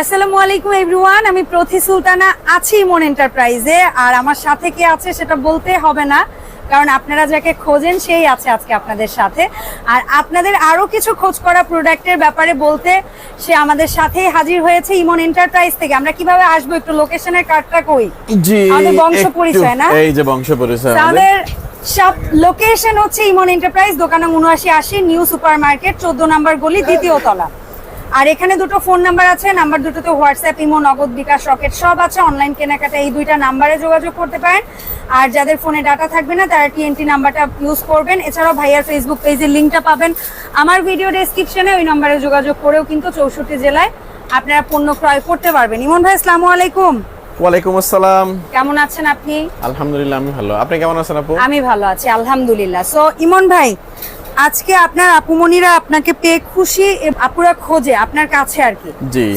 আসসালামু আলাইকুম এভরিওয়ান আমি প্রথি সুলতানা আছি মন এন্টারপ্রাইজে আর আমার সাথে কে আছে সেটা বলতে হবে না কারণ আপনারা যাকে খোঁজেন সেই আছে আজকে আপনাদের সাথে। আর আপনাদের আরও কিছু খোঁজ করা প্রোডাক্টের ব্যাপারে বলতে সে আমাদের সাথে হাজির হয়েছে ইমন এন্টারপ্রাইজ থেকে। আমরা কীভাবে আসব একটু লোকেশনের কার্ডটা কই? জি আমাদের বংশ পরিচয় না? এই যে বংশ পরিচয় আমাদের। সব লোকেশন হচ্ছে ইমন এন্টারপ্রাইজ দোকান উনআশি আশি নিউ সুপার মার্কেট চোদ্দ নম্বর গলি দ্বিতীয় তলা। আর এখানে দুটো ফোন নাম্বার আছে নাম্বার দুটোতে WhatsApp imo Nagad Bikash rocket সব আছে অনলাইন কেনাকাটা এই দুইটা নাম্বারে যোগাযোগ করতে পারেন। আর যাদের ফোনে ডাটা থাকবে না তারা টিএনটি নাম্বারটা ইউজ করবেন। এছাড়াও ভাইয়ার ফেসবুক পেজের লিঙ্কটা পাবেন। আমার ভিডিও ডেসক্রিপশনে ওই নাম্বারে যোগাযোগ করেও কিন্তু চৌষট্টি জেলায় আপনারা পণ্য ক্রয় করতে পারবেন। ইমন ভাই আসসালামু আলাইকুম। ওয়ালাইকুম আসসালাম। কেমন আছেন আপনি? আলহামদুলিল্লাহ আমি ভালো। আপনি কেমন আছেন আপু? আমি ভালো আছি আলহামদুলিল্লাহ। সো ইমন ভাই আজকে আপনার আপুমনিরা আপনাকে পেয়ে খুশি আপুরা খোঁজে আপনার কাছে আর কি।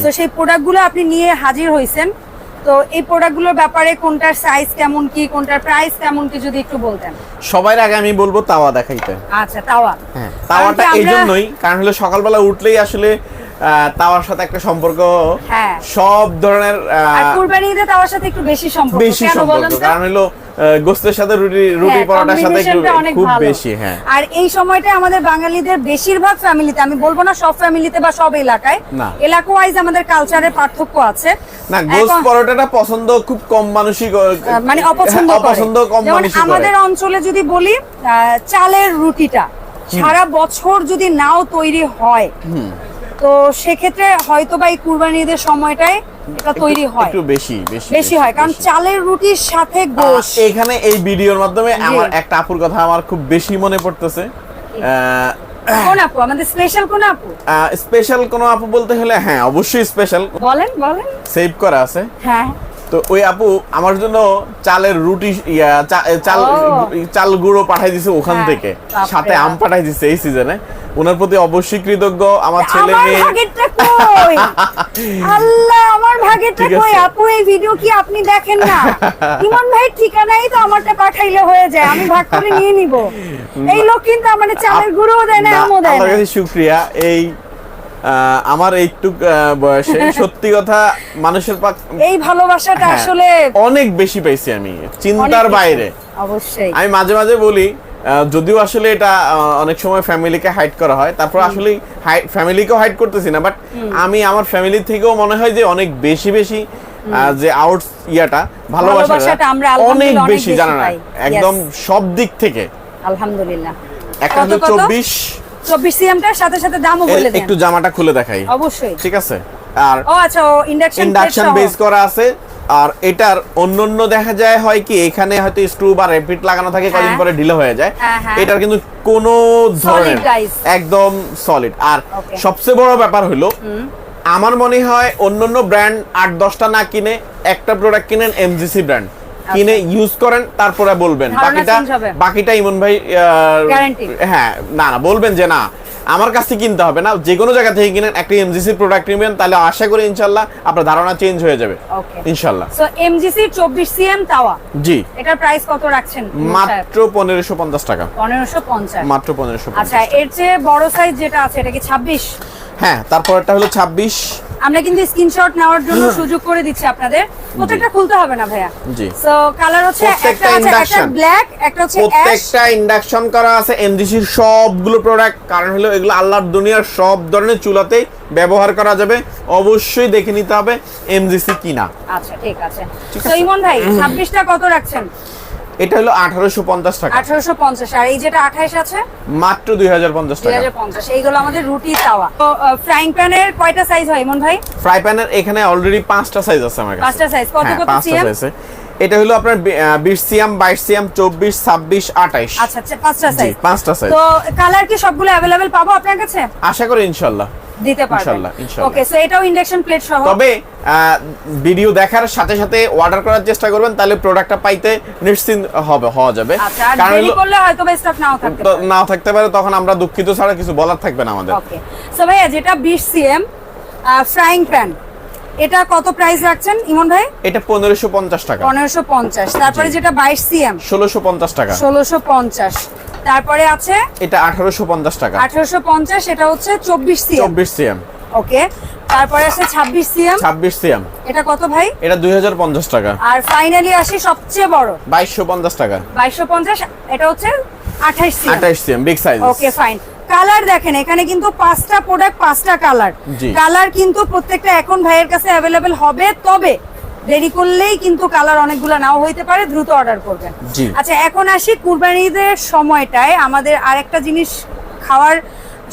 তো সেই প্রোডাক্টগুলো আপনি নিয়ে হাজির হয়েছেন তো এই প্রোডাক্টগুলোর ব্যাপারে কোনটার সাইজ কেমন কি কোনটার প্রাইস কেমন কি যদি একটু বলতেন। সবার আগে আমি বলব তাওয়া দেখাইতে। আচ্ছা তাওয়া। হ্যাঁ তাওয়াটা এই জন্যই কারণ হলো সকালবেলা উঠলেই আসলে তাওয়ার সাথে একটা সম্পর্ক হ্যাঁ। সব ধরনের কুরবানি ঈদে তাওয়ার সাথে একটু বেশি সম্পর্ক বেশি সম্পর্ক? কারণ হলো গোস্তের সাথে রুটি রুটি হ্যাঁ, পরোটার সাথে খুব বেশি হ্যাঁ। আর এই সময়টা আমাদের বাঙালিদের বেশিরভাগ ফ্যামিলিতে আমি বলব না সব ফ্যামিলিতে বা সব এলাকায়। এলাকা ওয়াইজ আমাদের কালচারের পার্থক্য আছে। না গোস্ত পরোটাটা পছন্দ খুব কম মানুষই মানে অপছন্দ অপছন্দ কম মানুষই করে। আমাদের অঞ্চলে যদি বলি চালের রুটিটা সারা বছর যদি নাও তৈরি হয় তো সেক্ষেত্রে হয়তো বা এই কুরবানি ঈদের সময়টায় এটা তৈরি হয়। একটু বেশি বেশি বেশি হয় কারণ চালের রুটির সাথে গোশ। এখানে এই ভিডিওর মাধ্যমে আমার একটা আপুর কথা আমার খুব বেশি মনে পড়তেছে। কোন আপু? আমাদের স্পেশাল কোন আপু? স্পেশাল কোনো আপু বলতে হলে হ্যাঁ অবশ্যই স্পেশাল বলেন বলেন। সেভ করা আছে। হ্যাঁ। তো ওই আপু আমার জন্য চালের রুটি চাল চাল গুঁড়ো পাঠাই দিছে ওখান হ্যাঁ, থেকে। সাথে আম পাঠাই দিছে এই সিজনে ওনার প্রতি অবশ্যই কৃতজ্ঞ আমার ছেলে মেয়ে। ভাগেরটা কই? আল্লাহ আমার ভাগেরটা কই? আপু এই ভিডিও কি আপনি দেখেন না? ইমন ভাই ঠিকানাই তো আমারটা পাঠাইলে হয়ে যায় আমি ভাগ করে নিয়ে নিব। এই লোক কিন্তু আমাদের চালের দেয় না আমও দেয় কাছে শুক্রিয়া। এই আমার এইটুক আহ, বয়সে। সত্যি কথা মানুষের এই ভালোবাসাটা হ্যাঁ, আসলে অনেক বেশি পাইছি আমি চিন্তার বাইরে। অবশ্যই। আমি মাঝে মাঝে বলি যদিও আসলে এটা অনেক সময় ফ্যামিলিকে হাইড করা হয়। তারপর আসলে ফ্যামিলিকেও হাইড করতেছি না বাট আমি আমার ফ্যামিলি থেকেও মনে হয় যে অনেক বেশি বেশি যে আউট ইয়াটা ভালোবাসাটা অনেক বেশি জানা না একদম সব দিক থেকে। আলহামদুলিল্লাহ। একটা চব্বিশ। চব্বিশ সিএমটার সাথে সাথে দামও বলে একটু জামাটা খুলে দেখাই। অবশ্যই। ঠিক আছে? আর ও আচ্ছা ইন্ডাকশন ইন্ডাকশন বেস করা আছে। আর এটার অন্যান্য দেখা যায় হয় কি এখানে হয়তো স্ক্রু বা রেপিট লাগানো থাকে কদিন হ্যাঁ। পরে ঢিলে হয়ে যায়। হ্যাঁ, হ্যাঁ। এটার কিন্তু কোনো ধরনের একদম সলিড আর সবচেয়ে বড় ব্যাপার হলো আমার মনে হয় অন্যান্য ব্র্যান্ড আট দশটা না কিনে একটা প্রোডাক্ট কিনেন এমজিসি ব্র্যান্ড কিনে ইউজ করেন তারপরে বলবেন। বাকিটা বাকিটা ইমন ভাই হ্যাঁ না না বলবেন যে না। আমার কাছ থেকে কিনতে হবে না। যে কোনো জায়গা থেকে কিনেন একটা এমজিসি প্রোডাক্ট নেবেন তাহলে আশা করি ইনশাল্লাহ আপনার ধারণা চেঞ্জ হয়ে যাবে। ওকে ইনশাল্লাহ সো এমজিসি চব্বিশ সিএম তাওয়া? জি। এটার প্রাইস কত রাখছেন? মাত্র পনেরোশো পঞ্চাশ টাকা। পনেরোশো পঞ্চাশ। মাত্র 1550 আচ্ছা এর চেয়ে বড় সাইজ যেটা আছে এটা কি ছাব্বিশ? হ্যাঁ তারপরটা হলো ছাব্বিশ। আমরা কিন্তু স্ক্রিনশট নেওয়ার জন্য সুযোগ করে দিচ্ছি আপনাদের। প্রত্যেকটা খুলতে হবে না ভাইয়া। জি। সো কালার হচ্ছে একটা আছে একটা। ব্ল্যাক একটা হচ্ছে প্রত্যেকটা ইন্ডাকশন করা আছে এমজিসির সবগুলো প্রোডাক্ট কারণ হলো এগুলো আল্লাহর দুনিয়ার সব ধরনের চুলাতেই ব্যবহার করা যাবে। অবশ্যই দেখে নিতে হবে এমজিসি কিনা। আচ্ছা ঠিক আছে। তো ইমন ভাই ছাব্বিশটা কত রাখছেন? এটা হলো আঠারোশো পঞ্চাশ টাকা। আঠারোশো পঞ্চাশ আর এই যেটা আঠাইশ আছে? মাত্র দুই হাজার পঞ্চাশ দুই টাকা হাজার পঞ্চাশ এইগুলো আমাদের রুটি তাওয়া তো ফ্রাইং প্যানের কয়টা সাইজ হয় ইমন ভাই? ফ্রাই প্যানের এখানে অলরেডি পাঁচটা সাইজ আছে আমার কাছে। পাঁচটা সাইজ কত হ্যাঁ কত সিএম? এটা হলো আপনার বিশ সিএম বাইশ সিএম চব্বিশ ছাব্বিশ আঠাইশ। আচ্ছা আচ্ছা পাঁচটা সাইজ পাঁচটা সাইজ তো কালার কি সবগুলো অ্যাভেলেবেল পাবো আপনার কাছে? আশা করি ইনশাল্লাহ। দিতে পারবেন। ওকে সো এটাও ইন্ডাকশন প্লেট সহ। তবে ভিডিও দেখার সাথে সাথে অর্ডার করার চেষ্টা করবেন তাহলে প্রোডাক্টটা পাইতে নিশ্চিন্ত হবে হওয়া যাবে। আচ্ছা কারণ দেরি করলে হয়তো বা স্টক নাও থাকতে পারে। নাও থাকতে পারে তখন আমরা দুঃখিত ছাড়া কিছু বলার থাকবে না আমাদের। ওকে সো ভাইয়া যেটা 20 সিএম ফ্রাইং প্যান এটা কত প্রাইস রাখছেন ইমন ভাই? এটা পনেরোশো পঞ্চাশ টাকা। পনেরোশো পঞ্চাশ। তারপরে যেটা বাইশ সিএম? ষোলোশো পঞ্চাশ টাকা। ষোলোশো পঞ্চাশ। তারপরে আছে? এটা আঠারোশো পঞ্চাশ টাকা। আঠারোশো পঞ্চাশ এটা হচ্ছে চব্বিশ সিএম। চব্বিশ সিএম। ওকে। তারপরে আছে ছাব্বিশ সিএম। ছাব্বিশ সিএম। এটা কত ভাই? এটা দুই হাজার পঞ্চাশ টাকা। আর ফাইনালি আসি সবচেয়ে বড়। বাইশশো পঞ্চাশ টাকা। বাইশশো পঞ্চাশ এটা হচ্ছে আঠাইশ সিএম। আঠাইশ cm big size okay fine colour দেখেন এখানে কিন্তু পাঁচটা প্রোডাক্ট পাঁচটা কালার। কালার কিন্তু প্রত্যেকটা এখন ভাইয়ের কাছে অ্যাভেলেবেল হবে তবে দেরি করলেই কিন্তু কালার অনেকগুলো নাও হইতে পারে দ্রুত অর্ডার করবেন। আচ্ছা এখন আসি কুরবানিদের সময়টায়। আমাদের আরেকটা জিনিস খাওয়ার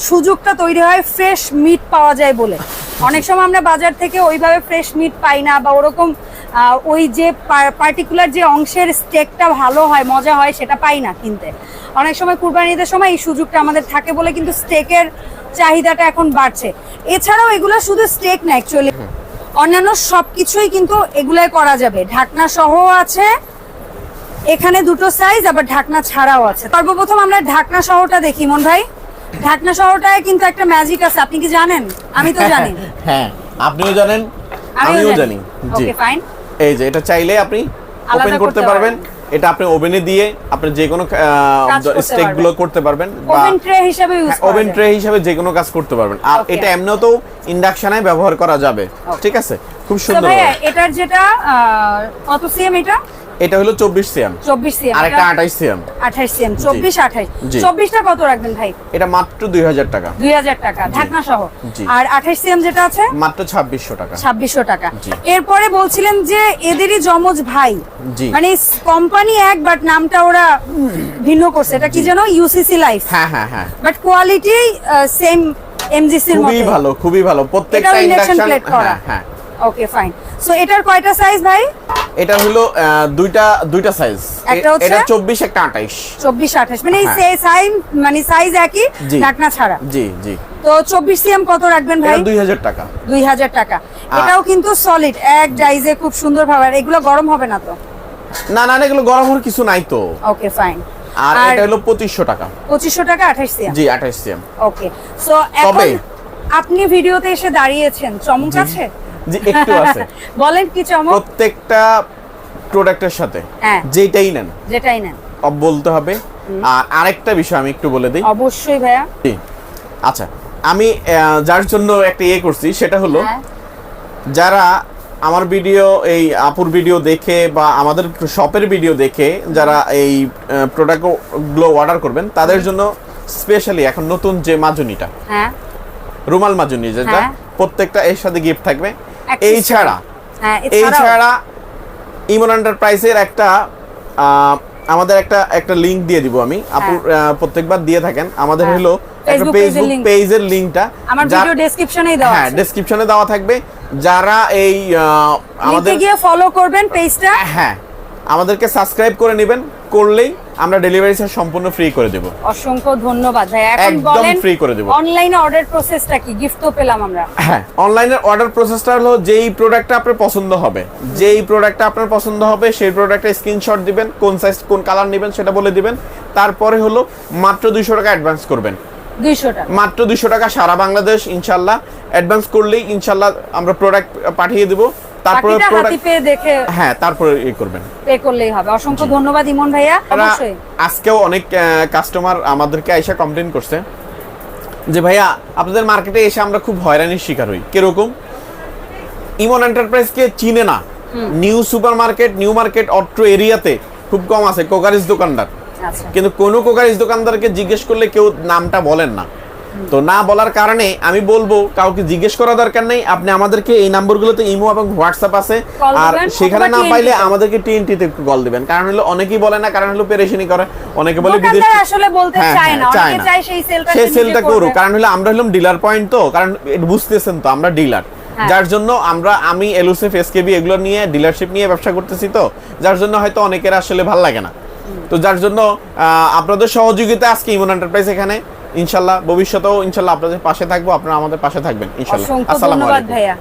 সুযোগটা তৈরি হয় ফ্রেশ মিট পাওয়া যায় বলে। অনেক সময় আমরা বাজার থেকে ওইভাবে ফ্রেশ মিট পাই না বা ওরকম ওই যে পার্টিকুলার যে অংশের স্টেকটা ভালো হয় মজা হয় সেটা পাই না কিনতে। অনেক সময় কুরবানিদের সময় এই সুযোগটা আমাদের থাকে বলে কিন্তু স্টেকের চাহিদাটা এখন বাড়ছে। এছাড়াও এগুলো শুধু স্টেক না অ্যাকচুয়ালি অন্যান্য সবকিছুই কিন্তু এগুলাই করা যাবে। ঢাকনা সহ আছে এখানে দুটো সাইজ আবার ঢাকনা ছাড়াও আছে। সর্বপ্রথম আমরা ঢাকনা সহটা দেখি মন ভাই। ঢাকনা সহটায় কিন্তু একটা ম্যাজিক আছে আপনি কি জানেন? আমি তো জানি। হ্যাঁ আপনিও জানেন আমিও জানি। ওকে ফাইন এই যে এটা চাইলে আপনি ওপেন করতে পারবেন। এটা আপনি ওভেনে দিয়ে আপনি যে কোনো স্টেকগুলো করতে পারবেন বা ওভেন ট্রে হিসেবে ইউজ ওভেন ট্রে হিসেবে যে কোনো কাজ করতে পারবেন। আর. এটা এমনিতেও ইন্ডাকশনে ব্যবহার করা যাবে। ঠিক আছে? খুব সুন্দর এটার যেটা কত সিএম এটা? এটা হলো চব্বিশ সিএম। চব্বিশ সিএম। আর একটা আঠাইশ সিএম। আঠাইশ সিএম। চব্বিশ আঠাইশ জি। চব্বিশটা কত রাখবেন ভাই? এটা মাত্র দুই হাজার টাকা। দুই হাজার টাকা ঢাকনা সহ আর আঠাইশ সিএম যেটা আছে? মাত্র ছাব্বিশশো টাকা। ছাব্বিশশো টাকা। এরপরে বলছিলেন যে এদেরই যমজ ভাই। মানে কোম্পানি এক বাট নামটা ওরা ভিন্ন করছে। এটা কি যেন ইউসিসি লাইফ হ্যাঁ হ্যাঁ হ্যাঁ। বাট কোয়ালিটি সেম এমজিসির খুবই মতো ভালো খুবই ভালো। প্রত্যেকটা ইন্ডাকশন। হ্যাঁ হ্যাঁ। ওকে ফাইন সো এটার কয়টা সাইজ ভাই? এটা হলো দুইটা দুইটা সাইজ? এটা চব্বিশ একটা আঠাইশ। চব্বিশ আঠাশ মানে হ্যাঁ। সাইজ মানে সাইজ একই। ঢাকনা ছাড়া। জি জি। তো চব্বিশ সিএম কত রাখবেন ভাই? এটা দুই হাজার টাকা। দুই হাজার টাকা। এটাও কিন্তু সলিড এক ডাইজে খুব সুন্দর ভাবে। আর এগুলো গরম হবে না তো? না না এগুলো গরম হওয়ার কিছু নাই তো। ওকে ফাইন আর এটা হলো পঁচিশশো টাকা। পঁচিশশো টাকা আঠাশ সিএম জি আঠাইশ সিএম ওকে সো এখন আপনি ভিডিওতে এসে দাঁড়িয়েছেন। চমক আছে? জি একটু আছে। বলেন কি চমক? প্রত্যেকটা প্রোডাক্টের সাথে হ্যাঁ। যেটাই নেন। যেটাই নেন। বলতে হবে। আর আরেকটা বিষয় আমি একটু বলে দিই। অবশ্যই ভাইয়া। আচ্ছা আমি যার জন্য একটা ইয়ে করছি সেটা হলো হ্যাঁ। যারা আমার ভিডিও এই আপুর ভিডিও দেখে বা আমাদের শপের ভিডিও দেখে যারা এই প্রোডাক্টগুলো অর্ডার করবেন তাদের জন্য স্পেশালি এখন নতুন যে মাজুনিটা হ্যাঁ। রুমাল মাজুনি যেটা। প্রত্যেকটা এর সাথে গিফট থাকবে। এই ছাড়া। হ্যাঁ এই ছাড়া ইমন এন্টারপ্রাইজের একটা আমাদের একটা একটা লিংক দিয়ে দিব আমি। আপু প্রত্যেকবার দিয়ে থাকেন। আমাদের হ্যাঁ। হলো একটা ফেসবুক পেজের লিংকটা আমার ভিডিও ডেসক্রিপশনেই দেওয়া হ্যাঁ ডেসক্রিপশনে দেওয়া থাকবে। যারা এই আমাদের গিয়ে ফলো করবেন পেজটা হ্যাঁ। আমাদেরকে সাবস্ক্রাইব করে নেবেন করলেই আমরা ডেলিভারি চার্জ সম্পূর্ণ ফ্রি করে দেব। অসংখ্য ধন্যবাদ ভাই। এখন একদম free করে দেব। অনলাইনে অর্ডার প্রসেসটা কি? গিফট তো পেলাম আমরা। হ্যাঁ অনলাইনের অর্ডার প্রসেসটা হলো যেই প্রোডাক্টটা আপনার পছন্দ হবে। যেই প্রোডাক্টটা আপনার পছন্দ হবে সেই প্রোডাক্টের স্ক্রিনশট দিবেন কোন সাইজ কোন কালার নেবেন সেটা বলে দিবেন। তারপরে হলো মাত্র দুইশো টাকা অ্যাডভান্স করবেন। মাত্র দুইশো টাকা সারা বাংলাদেশ ইনশাল্লাহ। অ্যাডভান্স করলেই ইনশাল্লাহ আমরা প্রোডাক্ট পাঠিয়ে দেবো। তারপরে দেখে হ্যাঁ তারপরে ইয়ে করবেন। পে করলেই হবে। অসংখ্য ধন্যবাদ ইমন ভাইয়া। অবশ্যই। আজকেও অনেক কাস্টমার আমাদেরকে আইসা কমপ্লেন করছে। যে ভাইয়া আপনাদের মার্কেটে এসে আমরা খুব হয়রানির শিকার হই। কীরকম? ইমন এন্টারপ্রাইজকে চিনে না। New super market new market অট্র এরিয়াতে খুব কম আছে কোকারিজ দোকানদার। আচ্ছা। কিন্তু কোনো কোকারিজ দোকানদারকে জিজ্ঞেস করলে কেউ নামটা বলেন না। তো না বলার কারণে আমি বলব কাউকে জিজ্ঞেস করা দরকার নেই। আপনি আমাদেরকে এই নাম্বারগুলোতে ইমো এবং হোয়াটসঅ্যাপ আছে। আর সেখানে না পাইলে। আমাদেরকে টিএনটিতে একটু কল দিবেন। কারণ হলো অনেকেই বলে না কারণ হলো পেরেশানি করে। অনেকে বলে বিদেশ আসলে বলতে হ্যাঁ, চায় না। হ্যাঁ, অনেকে চায় সেই সেলটা সেই সেলটা করুক। কারণ হলো আমরা হলাম ডিলার পয়েন্ট তো। কারণ এটা বুঝতেছেন তো আমরা ডিলার হ্যাঁ। যার জন্য আমরা আমি এলুসেফ এসকেবি এগুলো নিয়ে ডিলারশিপ নিয়ে ব্যবসা করতেছি তো। যার জন্য হয়তো অনেকের আসলে ভালো লাগে না। তো যার জন্য আপনাদের সহযোগিতা আজকে ইমন এন্টারপ্রাইজ এখানে। ইনশাল্লাহ ভবিষ্যতেও ইনশাল্লাহ আপনাদের পাশে থাকব আপনারা আমাদের পাশে থাকবেন ইনশাল্লাহ। আসসালামু আলাইকুম। ভাইয়া।